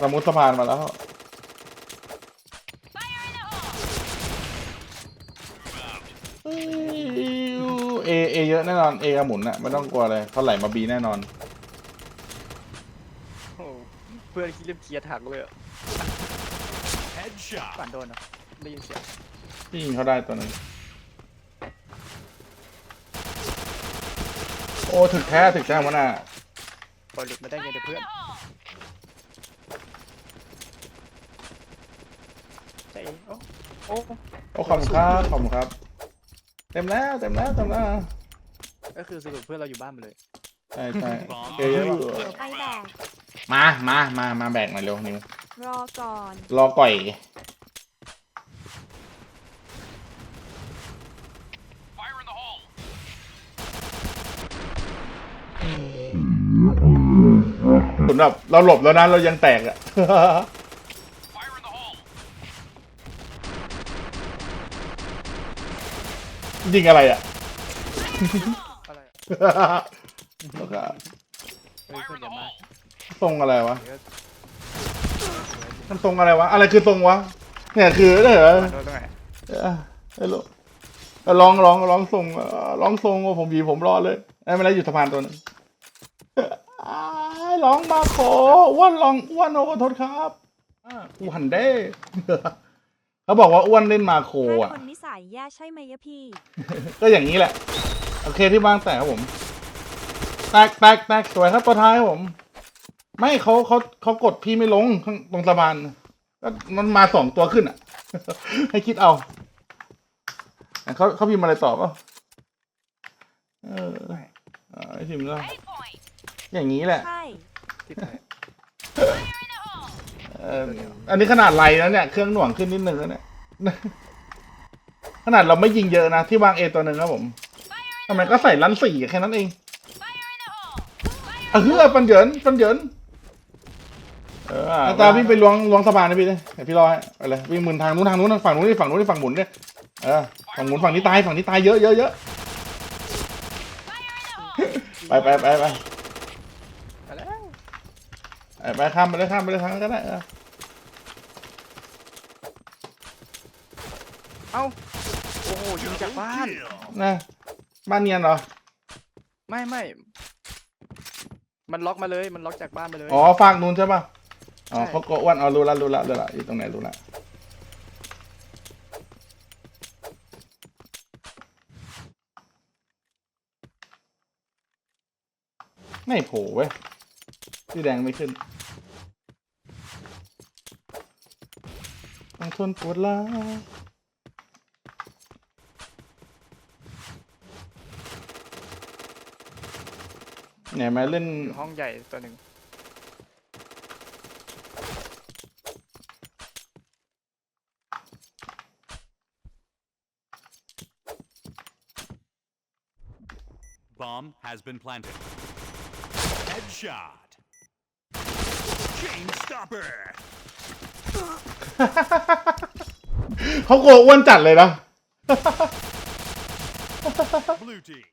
สมุดสะพานมาแล้ว เอ้ยเอเอเยอะแน่นอน เอกระหมุนอะไม่ต้องกลัวเลยเขาไหลมาบีแน่นอน โอ้เพื่อนคิดเริ่มเคลียร์ถังเลยอะ Headshot. ปั่นโดนเหรอได้ยินเสียงพี่ยิงเขาได้ตัวหนึงโอ้ ถึกแท้ ถึกแท้มันอะปล่อยหลุดมาได้ไงเดี๋ยวเพื่อนใจเย็น โอ้โอ้โอ้ขอบคุณครับขอบคุณครับ เต็มแล้วเต็มแล้วเต็มแล้วก็คือสรุปเพื่อนเราอยู่บ้านหมดเลย ใช่ใช่เอเยอะอยู่ไปแบกมามามามาแบกหน่อยเร็วนิวรอก่อน รอก่อย Fire in the hole. สำหรับเราหลบแล้วนะเรายังแตกอะ ยิงอะไรอะ อะไรอะแล้วก็เฮ้ยเพื่อนอย่ามาทรงอะไรวะเดี๋ยวมันทรงอะไรวะ อะไรคือทรงวะ เนี่ยคือเออปั่นโดนตรงไหนเออเออเออลองลองลองทรงเออลองทรงว่าผมบีผมรอดเลยไอ้ไม่ได้อยู่สะพานตัวหนึงอ้ายลองมาขออ้วนลองอ้วนโอ้ขอโทษครับอ่าอ้วนเด้ เขาบอกว่าอ้วนเล่นมาโคถ้าอะ คน นิสัยแย่ใช่ไหมยะพี่ ก็อย่างนี้แหละ โอเคที่บ้างแต่ครับผม แตกแตกแตกสวยครับตัวท้ายครับผม ไม่เขาเขาเขากดพี่ไม่ลงข้างตรงสะพานก็มันมาสองตัวขึ้นอะ ให้คิดเอาเขาเขาพิมพ์อะไรตอบเปล่าเออเออไอ้พิมพ์แล้วอย่างนี้แหละ ใช่ ที่ไหนเอออันนี้ขนาดไรแล้วเนี่ย เครื่องหน่วงขึ้นนิดนึงแล้วเนี่ย ขนาดเราไม่ยิงเยอะนะที่วางเอตัวหนึ่งครับผมทำไมก็ใส่ลันสี่แค่นั้นเองเออปันเหยินปันเหยินเออตาพี่ไปล้วงล้วงสะพานนะพี่เลยเดี๋ยวพี่รอให้ไปเลยวิ่งหมุนทางนู้นทางนู้นฝั่งนู้นนี่ฝั่งนู้นนี่ฝั่งหมุนเนี่ยเออฝั่งหมุนฝั่งนี้ตายฝั่งนี้ตายเยอะเยอะเยอะไปไปไปไปไปแล้วไปไปข้ามไปเลยข้ามไปเลยทางนั้นก็ได้เออเอ้า โอ้โหยิงจากบ้าน นะบ้านเนียนเหรอ ไม่ไม่ มันล็อกมาเลย มันล็อกจากบ้านมาเลย อ๋อฝากนู้นใช่ป่ะ อ๋อใช่ เขาโกะอ้วนอ๋อรู้ละรู้ละรู้ละอยู่ตรงไหนรู้ละไม่โผล่เว้ยสีแดงไม่ขึ้น ต้องทนปวดร้าว เนี่ยมาเล่นอยู่ห้องใหญ่ตัวหนึ่ง Bomb has been planted. Headshot. Chain stopper. เขาโกลัวอ้วนจัดเลยนะ Blue team